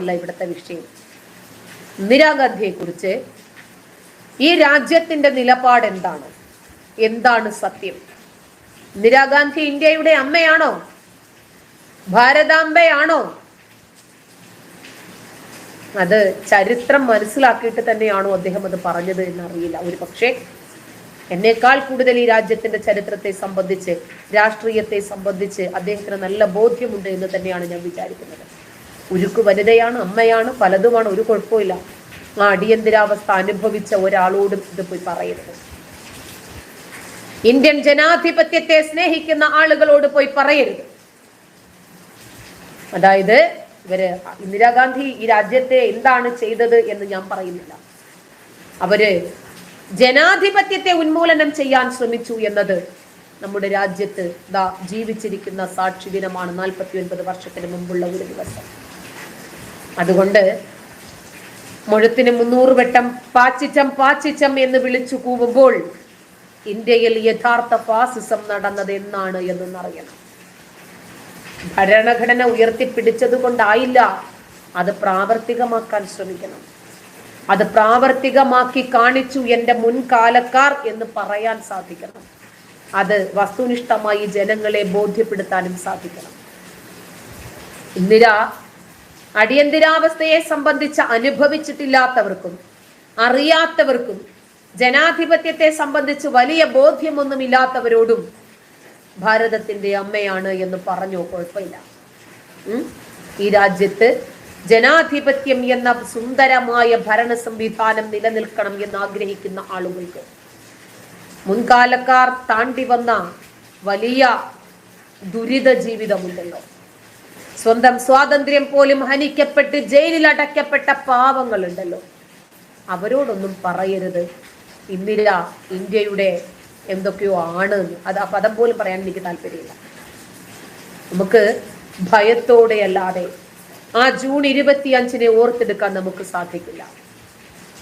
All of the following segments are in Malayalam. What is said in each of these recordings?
അല്ല ഇവിടുത്തെ വിഷയം. ഇന്ദിരാഗാന്ധിയെ കുറിച്ച് ഈ രാജ്യത്തിന്റെ നിലപാട് എന്താണ്? എന്താണ് സത്യം? നിരാഗാന്ധി ഇന്ത്യയുടെ അമ്മയാണോ? ഭാരതാംബയാണോ? അത് ചരിത്രം മനസ്സിലാക്കിയിട്ട് തന്നെയാണോ അദ്ദേഹം അത് പറഞ്ഞത് എന്നറിയില്ല. ഒരു പക്ഷേ എന്നേക്കാൾ കൂടുതൽ ഈ രാജ്യത്തിന്റെ ചരിത്രത്തെ സംബന്ധിച്ച് രാഷ്ട്രീയത്തെ സംബന്ധിച്ച് അദ്ദേഹത്തിന് നല്ല ബോധ്യമുണ്ട് എന്ന് തന്നെയാണ് ഞാൻ വിചാരിക്കുന്നത്. ഉരുക്കു വനിതയാണ് അമ്മയാണ് പലതുമാണ് ഒരു കുഴപ്പമില്ല ആ അടിയന്തരാവസ്ഥ അനുഭവിച്ച ഒരാളോട് ഇത് പോയി പറയരുത്. ഇന്ത്യൻ ജനാധിപത്യത്തെ സ്നേഹിക്കുന്ന ആളുകളോട് പോയി പറയരുത്. അതായത് ഇവർ ഇന്ദിരാഗാന്ധി ഈ രാജ്യത്തെ എന്താണ് ചെയ്തത് എന്ന് ഞാൻ പറയുന്നില്ല. അവർ ജനാധിപത്യത്തെ ഉന്മൂലനം ചെയ്യാൻ ശ്രമിച്ചു എന്നത് നമ്മുടെ രാജ്യത്ത് ദാ ജീവിച്ചിരിക്കുന്ന സാക്ഷി ദിനമാണ് നാൽപ്പത്തി ഒൻപത് വർഷത്തിന് മുമ്പുള്ള ഒരു ദിവസം. അതുകൊണ്ട് മുഴത്തിന് മുന്നൂറ് വട്ടം പാച്ചിച്ചം പാച്ചിച്ചം എന്ന് വിളിച്ചു കൂവുമ്പോൾ ഇന്ത്യയിൽ യഥാർത്ഥ ഫാസിസം നടന്നത് എന്നാണ് എന്നറിയണം ഭരണഘടന ഉയർത്തിപ്പിടിച്ചത് കൊണ്ടായില്ല അത് പ്രാവർത്തികമാക്കാൻ ശ്രമിക്കണം. അത് പ്രാവർത്തികമാക്കി കാണിച്ചു എന്റെ മുൻകാലക്കാർ എന്ന് പറയാൻ സാധിക്കണം. അത് വസ്തുനിഷ്ഠമായി ജനങ്ങളെ ബോധ്യപ്പെടുത്താനും സാധിക്കണം. ഇന്ദിര അടിയന്തരാവസ്ഥയെ സംബന്ധിച്ച് അനുഭവിച്ചിട്ടില്ലാത്തവർക്കും അറിയാത്തവർക്കും ജനാധിപത്യത്തെ സംബന്ധിച്ച് വലിയ ബോധ്യമൊന്നുമില്ലാത്തവരോടും ഭാരതത്തിന്റെ അമ്മയാണ് എന്ന് പറഞ്ഞോ കുഴപ്പമില്ല? ഈ രാജ്യത്ത് ജനാധിപത്യം എന്ന സുന്ദരമായ ഭരണ സംവിധാനം നിലനിൽക്കണം എന്ന് ആഗ്രഹിക്കുന്ന ആളുകൾക്ക് മുൻകാലക്കാർ താണ്ടി വന്ന വലിയ ദുരിത ജീവിതമുണ്ടല്ലോ സ്വന്തം സ്വാതന്ത്ര്യം പോലും ഹനിക്കപ്പെട്ട് ജയിലിൽ അടയ്ക്കപ്പെട്ട പാവങ്ങളുണ്ടല്ലോ. അവരോടൊന്നും പറയരുത്. ഇന്ദിര ഇന്ത്യയുടെ എന്തൊക്കെയോ ആണ്. അത് ആ പദം പോലും പറയാൻ എനിക്ക് താല്പര്യമില്ല. നമുക്ക് ഭയത്തോടെ അല്ലാതെ ആ ജൂൺ ഇരുപത്തിയഞ്ചിനെ ഓർത്തെടുക്കാൻ നമുക്ക് സാധിക്കില്ല.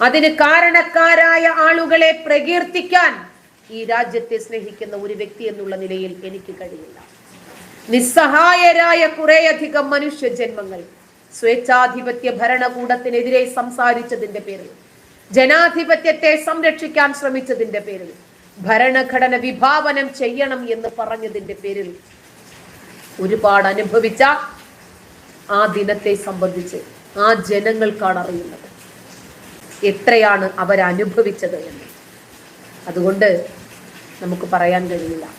അതിന് കാരണക്കാരായ ആളുകളെ പ്രകീർത്തിക്കാൻ ഈ രാജ്യത്തെ സ്നേഹിക്കുന്ന ഒരു വ്യക്തി എന്നുള്ള നിലയിൽ എനിക്ക് കഴിയില്ല. നിസ്സഹായരായ കുറേയധികം മനുഷ്യ ജന്മങ്ങൾ സ്വേച്ഛാധിപത്യ ഭരണകൂടത്തിനെതിരെ സംസാരിച്ചതിന്റെ പേരിൽ ജനാധിപത്യത്തെ സംരക്ഷിക്കാൻ ശ്രമിച്ചതിന്റെ പേരിൽ ഭരണഘടന വിഭാവനം ചെയ്യണം എന്ന് പറഞ്ഞതിന്റെ പേരിൽ ഒരുപാട് അനുഭവിച്ച ആ ദിനത്തെ സംബന്ധിച്ച് ആ ജനങ്ങൾക്കാണ് അറിയുന്നത്. എത്രയാണ് അവരനുഭവിച്ചത് എന്ന്. അതുകൊണ്ട് നമുക്ക് പറയാൻ കഴിയില്ല.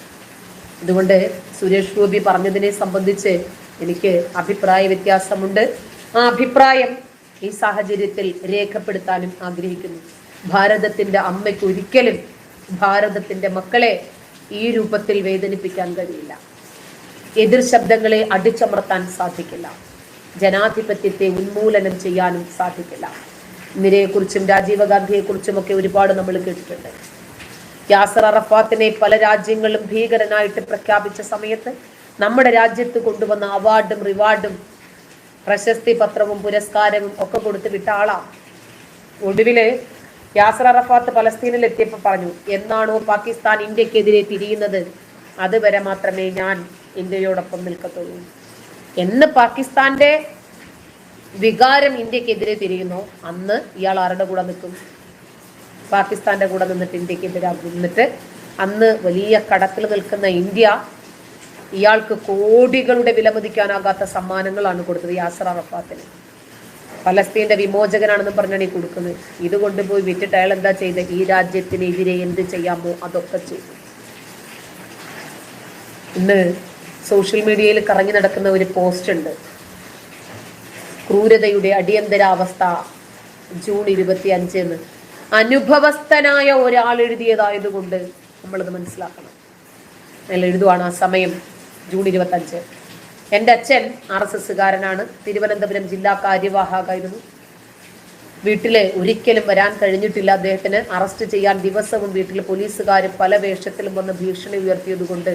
അതുകൊണ്ട് സുരേഷ് ഗോപി പറഞ്ഞതിനെ സംബന്ധിച്ച് എനിക്ക് അഭിപ്രായ വ്യത്യാസമുണ്ട്. ആ അഭിപ്രായം ഈ സാഹചര്യത്തിൽ രേഖപ്പെടുത്താനും ആഗ്രഹിക്കുന്നു. ഭാരതത്തിന്റെ അമ്മയ്ക്ക് ഒരിക്കലും ഭാരതത്തിന്റെ മക്കളെ ഈ രൂപത്തിൽ വേദനിപ്പിക്കാൻ കഴിയില്ല. എതിർ ശബ്ദങ്ങളെ അടിച്ചമർത്താൻ സാധിക്കില്ല. ജനാധിപത്യത്തെ ഉന്മൂലനം ചെയ്യാനും സാധിക്കില്ല. ഇന്ദിരയെക്കുറിച്ചും രാജീവ് ഗാന്ധിയെക്കുറിച്ചും ഒക്കെ ഒരുപാട് നമ്മൾ കേട്ടിട്ടുണ്ട്. യാസർ അറഫാത്തിനെ പല രാജ്യങ്ങളും ഭീകരനായിട്ട് പ്രഖ്യാപിച്ച സമയത്ത് നമ്മുടെ രാജ്യത്ത് കൊണ്ടുവന്ന അവാർഡും റിവാർഡും പ്രശസ്തി പത്രവും പുരസ്കാരവും ഒക്കെ കൊടുത്ത് വിട്ട ആളാ. ഒടുവിൽ യാസർ അറഫാത്ത് പലസ്തീനിൽ എത്തിയപ്പോൾ പറഞ്ഞു എന്നാണോ പാകിസ്ഥാൻ ഇന്ത്യക്കെതിരെ തിരിയുന്നത്? അതുവരെ മാത്രമേ ഞാൻ ഇന്ത്യയോടൊപ്പം നിൽക്കത്തുള്ളൂ. എന്ന് പാകിസ്ഥാന്റെ വികാരം ഇന്ത്യക്കെതിരെ തിരിയുന്നു. അന്ന് ഇയാൾ ആരുടെ കൂടെ നിൽക്കും? പാകിസ്ഥാന്റെ കൂടെ നിന്നിട്ട് ഇന്ത്യയ്ക്ക് എതിരെ നിന്നിട്ട് അന്ന് വലിയ കടത്തിൽ നിൽക്കുന്ന ഇന്ത്യ ഇയാൾക്ക് കോടികളുടെ വിലമതിക്കാനാകാത്ത സമ്മാനങ്ങളാണ് കൊടുത്തത് യാസർ അറഫാത്തിന്. ഫലസ്തീന്റെ വിമോചകനാണെന്ന് പറഞ്ഞാണ് ഈ കൊടുക്കുന്നത്. ഇത് കൊണ്ടുപോയി വിറ്റിട്ട് അയാൾ എന്താ ചെയ്തത് ഈ രാജ്യത്തിനെതിരെ എന്ത് ചെയ്യാമോ അതൊക്കെ ചെയ്തു. ഇന്ന് സോഷ്യൽ മീഡിയയിൽ കറങ്ങി നടക്കുന്ന ഒരു പോസ്റ്റ് ഉണ്ട്. ക്രൂരതയുടെ അടിയന്തരാവസ്ഥ ജൂൺ ഇരുപത്തി അഞ്ചെന്ന് അനുഭവസ്ഥനായ ഒരാൾ എഴുതിയതായതുകൊണ്ട് നമ്മളത് മനസ്സിലാക്കണം. അയാൾ എഴുതുവാണ് ആ സമയം. ജൂൺ ഇരുപത്തി അഞ്ച് എന്റെ അച്ഛൻ ആർ എസ് എസ്സുകാരനാണ്. തിരുവനന്തപുരം ജില്ലാ കാര്യവാഹകായിരുന്നു വീട്ടിൽ ഒരിക്കലും വരാൻ കഴിഞ്ഞിട്ടില്ല അദ്ദേഹത്തിന്. അറസ്റ്റ് ചെയ്യാൻ ദിവസവും വീട്ടിൽ പോലീസുകാർ പല വേഷത്തിലും വന്ന് ഭീഷണി ഉയർത്തിയതുകൊണ്ട്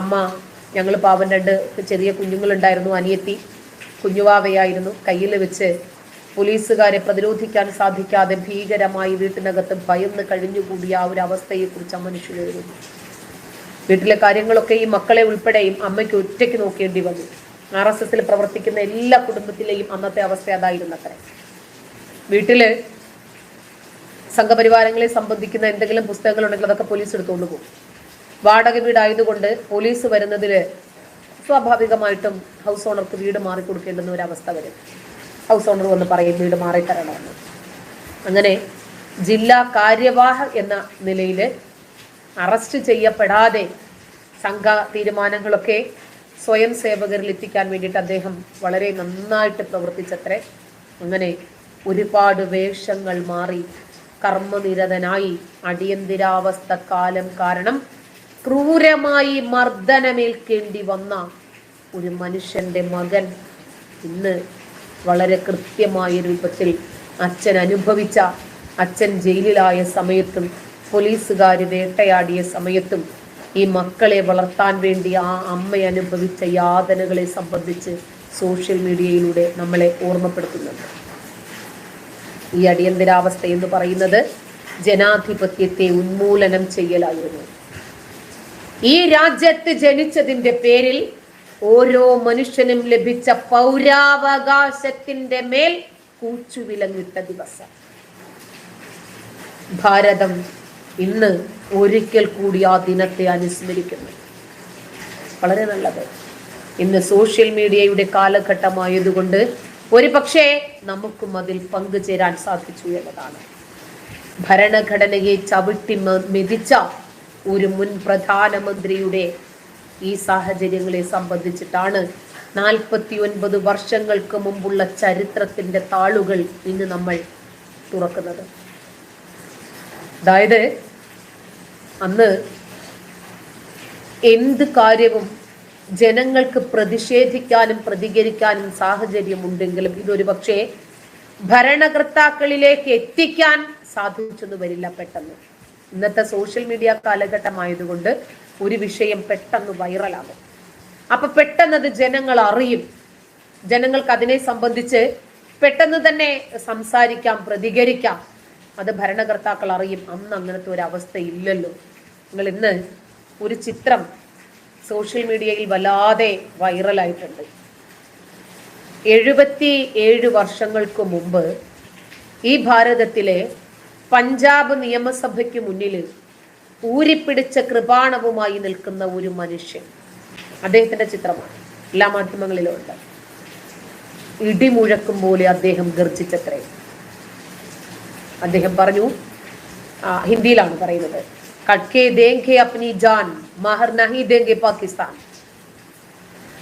അമ്മ ഞങ്ങൾ പാവം രണ്ട് ചെറിയ കുഞ്ഞുങ്ങളുണ്ടായിരുന്നു. അനിയത്തി കുഞ്ഞുവാവയായിരുന്നു. കയ്യിൽ വെച്ച് പോലീസുകാരെ പ്രതിരോധിക്കാൻ സാധിക്കാതെ ഭീകരമായി വീട്ടിനകത്ത് ഭയന്ന് കഴിഞ്ഞുകൂടിയ ആ ഒരു അവസ്ഥയെക്കുറിച്ച് ആ മനുഷ്യൻ എഴുതുന്നു. വീട്ടിലെ കാര്യങ്ങളൊക്കെ ഈ മക്കളെ ഉൾപ്പെടെയും അമ്മയ്ക്ക് ഒറ്റയ്ക്ക് നോക്കേണ്ടി വന്നു. ആർ എസ് എസിൽ പ്രവർത്തിക്കുന്ന എല്ലാ കുടുംബത്തിലെയും അന്നത്തെ അവസ്ഥ അതായിരുന്നത്രേ. വീട്ടിൽ സംഘപരിവാരങ്ങളെ സംബന്ധിക്കുന്ന എന്തെങ്കിലും പുസ്തകങ്ങൾ ഉണ്ടെങ്കിൽ അതൊക്കെ പോലീസ് എടുത്തുകൊണ്ട് പോകും. വാടക വീടായതുകൊണ്ട് പോലീസ് വരുന്നതിൽ സ്വാഭാവികമായിട്ടും ഹൗസ് ഓണർക്ക് വീട് മാറിക്കൊടുക്കേണ്ടുന്ന ഒരു അവസ്ഥ വരും. ഹൗസ് ഓണർ വന്ന് പറയും വീട് മാറിത്തരണമെന്ന് അങ്ങനെ ജില്ലാ കാര്യവാഹ എന്ന നിലയിൽ അറസ്റ്റ് ചെയ്യപ്പെടാതെ സംഘ തീരുമാനങ്ങളൊക്കെ സ്വയം സേവകരിൽ എത്തിക്കാൻ വേണ്ടിയിട്ട് അദ്ദേഹം വളരെ നന്നായിട്ട് പ്രവർത്തിച്ചത്രേ. അങ്ങനെ ഒരുപാട് വേഷങ്ങൾ മാറി കർമ്മനിരതനായി അടിയന്തിരാവസ്ഥ കാലം കാരണം ക്രൂരമായി മർദ്ദനമേൽക്കേണ്ടി വന്ന ഒരു മനുഷ്യന്റെ മകൻ ഇന്ന് വളരെ കൃത്യമായ രൂപത്തിൽ അച്ഛൻ അനുഭവിച്ച അച്ഛൻ ജയിലിലായ സമയത്തും പോലീസുകാർ വേട്ടയാടിയ സമയത്തും ഈ മക്കളെ വളർത്താൻ വേണ്ടി ആ അമ്മ അനുഭവിച്ച യാതനകളെ സംബന്ധിച്ച് സോഷ്യൽ മീഡിയയിലൂടെ നമ്മളെ ഓർമ്മപ്പെടുത്തുന്നുണ്ട്. ഈ അടിയന്തരാവസ്ഥ എന്ന് പറയുന്നത് ജനാധിപത്യത്തെ ഉന്മൂലനം ചെയ്യലായിരുന്നു. ഈ രാജ്യത്ത് ജനിച്ചതിന്റെ പേരിൽ ഓരോ മനുഷ്യനും ലഭിച്ച പൗരാവകാശത്തിന്റെ മേൽ കൂച്ചുവിലങ്ങിട്ട ദിവസം. ഭാരതം ഇന്ന് ഒരിക്കൽ കൂടി ആ ദിനത്തെ അനുസ്മരിക്കുന്നു. വളരെ നല്ലത്. ഇന്ന് സോഷ്യൽ മീഡിയയുടെ കാലഘട്ടമായതുകൊണ്ട് ഒരു പക്ഷേ നമുക്കും അതിൽ പങ്കുചേരാൻ സാധിച്ചു എന്നതാണ്. ഭരണഘടനയെ ചവിട്ടി മെതിച്ച ഒരു മുൻ പ്രധാനമന്ത്രിയുടെ ഈ സാഹചര്യങ്ങളെ സംബന്ധിച്ചിട്ടാണ് നാൽപ്പത്തി ഒൻപത് വർഷങ്ങൾക്ക് മുമ്പുള്ള ചരിത്രത്തിന്റെ താളുകൾ ഇന്ന് നമ്മൾ തുറക്കുന്നത്. അതായത് അന്ന് എന്ത് കാര്യവും ജനങ്ങൾക്ക് പ്രതിഷേധിക്കാനും പ്രതികരിക്കാനും സാഹചര്യമുണ്ടെങ്കിലും ഇതൊരു പക്ഷേ ഭരണകർത്താക്കളിലേക്ക് എത്തിക്കാൻ സാധിച്ചെന്ന് വരില്ല പെട്ടെന്ന്. ഇന്നത്തെ സോഷ്യൽ മീഡിയ കാലഘട്ടമായതുകൊണ്ട് ഒരു വിഷയം പെട്ടെന്ന് വൈറലാകും അപ്പൊ പെട്ടെന്ന് അത് ജനങ്ങൾ അറിയും. ജനങ്ങൾക്ക് അതിനെ സംബന്ധിച്ച് പെട്ടെന്ന് തന്നെ സംസാരിക്കാം പ്രതികരിക്കാം. അത് ഭരണകർത്താക്കൾ അറിയും. അന്ന് അങ്ങനത്തെ ഒരു അവസ്ഥ ഇല്ലല്ലോ നിങ്ങൾ ഇന്ന് ഒരു ചിത്രം സോഷ്യൽ മീഡിയയിൽ വല്ലാതെ വൈറലായിട്ടുണ്ട് എഴുപത്തി ഏഴ് വർഷങ്ങൾക്ക് മുമ്പ് ഈ ഭാരതത്തിലെ പഞ്ചാബ് നിയമസഭയ്ക്ക് മുന്നിൽ ഊരിപ്പിടിച്ച കൃപാണവുമായി നിൽക്കുന്ന ഒരു മനുഷ്യൻ. അദ്ദേഹത്തിന്റെ ചിത്രമാണ്. എല്ലാ മാധ്യമങ്ങളിലും ഉണ്ട് ഇടിമുഴക്കും പോലെ അദ്ദേഹം ഗർജിച്ചത്രേ. അദ്ദേഹം പറഞ്ഞു ഹിന്ദിയിലാണ് പറയുന്നത്.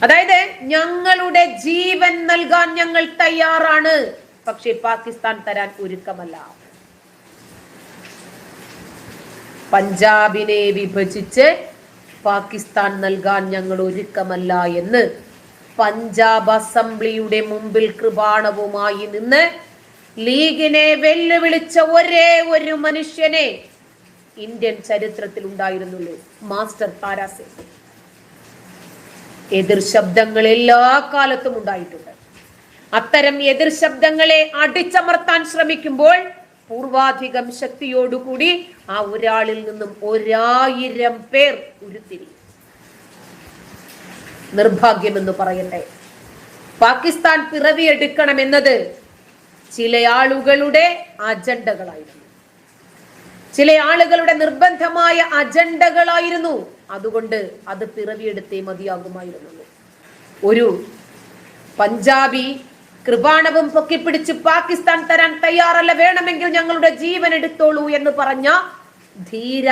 അതായത് ഞങ്ങളുടെ ജീവൻ നൽകാൻ ഞങ്ങൾ തയ്യാറാണ്. പക്ഷേ പാകിസ്ഥാൻ തരാൻ ഒരുക്കമല്ല. പഞ്ചാബിനെ വിഭജിച്ച് പാകിസ്ഥാൻ നൽകാൻ ഞങ്ങൾ ഒരുക്കമല്ല എന്ന് പഞ്ചാബ് അസംബ്ലിയുടെ മുമ്പിൽ കൃപാണവുമായി നിന്ന് ലീഗിനെ വെല്ലുവിളിച്ച ഒരേ ഒരു മനുഷ്യനെ ഇന്ത്യൻ ചരിത്രത്തിൽ ഉണ്ടായിരുന്നുള്ളൂ. മാസ്റ്റർ താരാസിംഗ് എതിർ ശബ്ദങ്ങൾ എല്ലാ കാലത്തും ഉണ്ടായിട്ടുണ്ട്. അത്തരം എതിർ ശബ്ദങ്ങളെ അടിച്ചമർത്താൻ ശ്രമിക്കുമ്പോൾ പൂർവാധികം ശക്തിയോടുകൂടി ആ ഒരാളിൽ നിന്നും ഒരായിരം പേർ ഉരുത്തിരി. നിർഭാഗ്യമെന്ന് പറയട്ടെ. പാകിസ്ഥാൻ പിറവിയെടുക്കണമെന്നത് ചില ആളുകളുടെ അജണ്ടകളായിരുന്നു. ചില ആളുകളുടെ നിർബന്ധമായ അജണ്ടകളായിരുന്നു. അതുകൊണ്ട് അത് പിറവിയെടുത്തേ മതിയാകുമായിരുന്നുള്ളൂ. ഒരു പഞ്ചാബി കൃപാണവും പൊക്കിപ്പിടിച്ച് പാകിസ്ഥാൻ തരാൻ തയ്യാറല്ല വേണമെങ്കിൽ ഞങ്ങളുടെ ജീവൻ എടുത്തോളൂ എന്ന് പറഞ്ഞ ധീര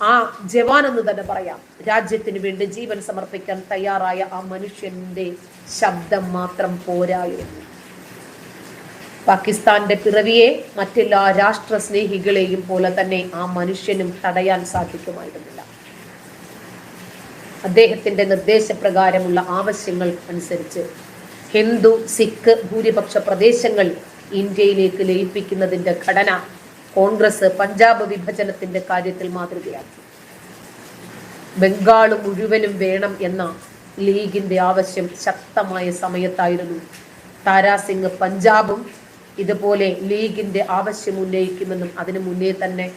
ആ ജവാൻ എന്ന് തന്നെ പറയാം. രാജ്യത്തിന് വേണ്ടി ജീവൻ സമർപ്പിക്കാൻ തയ്യാറായ ആ മനുഷ്യന്റെ ശബ്ദം മാത്രം പോരായിരുന്നു പാകിസ്ഥാന്റെ പിറവിയെ മറ്റെല്ലാ രാഷ്ട്ര സ്നേഹികളെയും പോലെ തന്നെ ആ മനുഷ്യനും തടയാൻ സാധിക്കുമായിരുന്നില്ല. അദ്ദേഹത്തിന്റെ നിർദ്ദേശപ്രകാരമുള്ള ആവശ്യങ്ങൾ അനുസരിച്ച് ഹിന്ദു സിഖ് ഭൂരിപക്ഷ പ്രദേശങ്ങൾ ഇന്ത്യയിലേക്ക് ലയിപ്പിക്കുന്നതിന്റെ ഘടന കോൺഗ്രസ് പഞ്ചാബ് വിഭജനത്തിന്റെ കാര്യത്തിൽ മാതൃകയാക്കി. ബംഗാൾ മുഴുവനും വേണം എന്ന ലീഗിന്റെ ആവശ്യം ശക്തമായ സമയത്തായിരുന്നു. താരാസിംഗ് പഞ്ചാബും ഇതുപോലെ ലീഗിന്റെ ആവശ്യം ഉന്നയിക്കുമെന്നും അതിനു മുന്നേ തന്നെ